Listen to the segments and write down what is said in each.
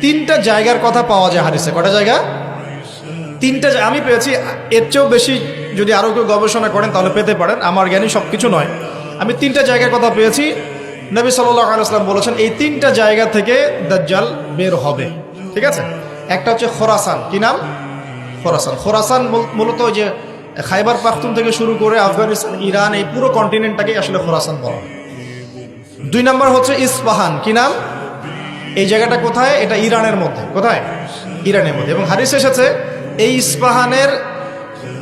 তিনটা জায়গার কথা পাওয়া যায় হাদিসে। কটা জায়গা? তিনটা আমি পেয়েছি। এর চেয়েও বেশি যদি আরও কেউ গবেষণা করেন, তাহলে পেতে পারেন। আমার জ্ঞানী সব কিছু নয়। আমি তিনটা জায়গার কথা পেয়েছি। নবী সাল্লাহ আলাইসলাম বলেছেন, এই তিনটা জায়গা থেকে দাজ্জাল বের হবে। ঠিক আছে? একটা হচ্ছে খোরাসান। কি নাম? খোরাসান। খোরাসান মূলত ওই যে খাইবার পাখতুন থেকে শুরু করে আফগানিস্তান, ইরান, এই পুরো কন্টিনেন্টটাকে আসলে খোরাসান বলা দুই নম্বর হচ্ছে ইস্পাহান। কি নাম? এই জায়গাটা কোথায়? এটা ইরানের মধ্যে। কোথায়? ইরানের মধ্যে। এবং হাদিস এসেছে, এই ইস্পাহানের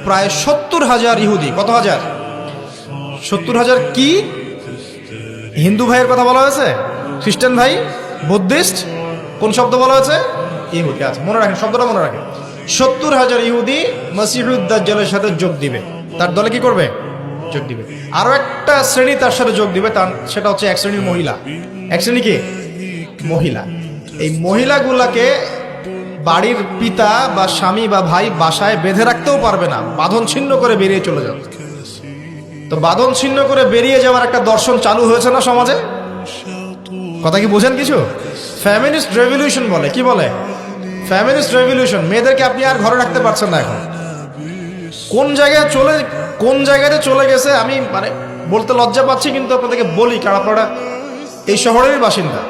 প্রায় সত্তর হাজার ইহুদি। কত হাজার? সত্তর হাজার কি? হিন্দু ভাইয়ের কথা বলা হয়েছে? খ্রিস্টান ভাই? বুদ্ধিস্ট? কোন শব্দ বলা হয়েছে? ইহুদি। আচ্ছা মনে রাখেন, শব্দটা মনে রাখেন। সত্তর হাজার ইহুদি মসিহুদ্দাজ্জালের সাথে যোগ দিবে। তার দলে কি করবে? যোগ দিবে। আরও একটা শ্রেণি তার সাথে যোগ দিবে, তার সেটা হচ্ছে এক শ্রেণির মহিলা। এক শ্রেণি কি? মহিলা। এই মহিলাগুলাকে বাড়ির পিতা বা স্বামী বা ভাই বাসায় বেঁধে রাখতেও পারবে না। বাঁধন ছিন্ন করে বেরিয়ে চলে যাবে তো বাঁধন ছিন্ন করে বেরিয়ে যাওয়ার একটা দর্শন চালু হয়েছে না সমাজে? কথা কি বোঝেন কিছু? ফ্যামিলিস্ট রেভলিউশন বলে। কি বলে? ফ্যামিলিস্ট রেভলিউশন মেয়েদেরকে আপনি আর ঘরে রাখতে পারছেন না এখন। কোন জায়গায় চলে, কোন জায়গাতে চলে গেছে আমি মানে বলতে লজ্জা পাচ্ছি, কিন্তু আপনাদেরকে বলি, কারণ আপনারা এই শহরেরই বাসিন্দা।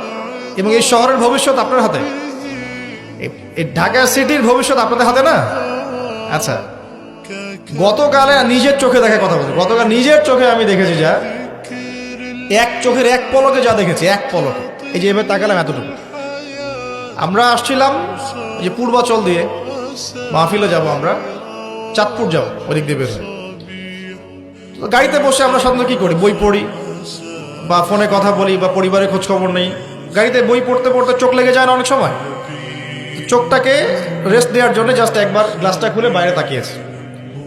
এবং এই শহরের ভবিষ্যৎ আপনার হাতে? এই- ঢাকা সিটির ভবিষ্যৎ আপনাদের হাতে না? আচ্ছা। গতকালে নিজের চোখে দেখা কথা বলছি। গতকাল নিজের চোখে আমি দেখেছি যা। এক চোখের এক পলকে যা দেখেছি, এক পলকে। এই যে এবার তাকালাম এতটুকু। আমরা আসছিলাম যে পূর্বাচল দিয়ে। মাহফিলে যাব আমরা। চাঁদপুর যাব, ওদিক দিয়ে গাড়িতে বসে আমরা সাধারণত কি করি? বই পড়ি বা ফোনে কথা বলি বা পরিবারের খোঁজখবর নেই। গাড়িতে বই পড়তে পড়তে চোখ লেগে যায় না অনেক সময়? চোখটাকে রেস্ট দেওয়ার জন্য জাস্ট একবার গ্লাসটা খুলে বাইরে তাকিয়েছে।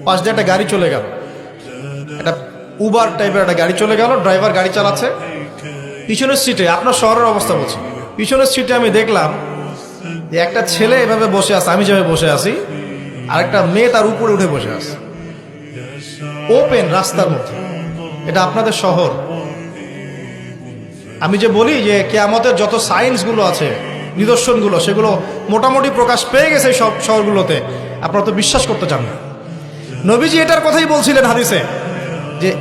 পাশ দিয়ে একটা গাড়ি চলে গেল। একটা উবার টাইপের একটা গাড়ি চলে গেল ড্রাইভার গাড়ি চালাচ্ছে। পিছনের সিটে আপনার শহরের অবস্থা বলছি। পিছনের সিটে আমি দেখলাম যে একটা ছেলে এভাবে বসে আছে, আমি যেভাবে বসে আছি আর একটা মেয়ে তার উপরে উঠে বসে আছে। ওপেন রাস্তার মধ্যে। এটা আপনাদের শহর। আমি যে বলি যে কেয়ামতের যত সায়েন্সগুলো আছে, নিদর্শনগুলো, সেগুলো মোটামুটি প্রকাশ পেয়ে গেছে সব শহরগুলোতে। আপনারা তো বিশ্বাস করতে চান না। নবীজি এটার কথাই বলছিলেন হাদিসে, যে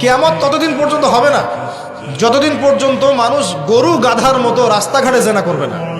কেয়ামত ততদিন পর্যন্ত হবে না। যতদিন পর্যন্ত মানুষ গরু গাধার মতো রাস্তাঘাটে জেনা করবে না।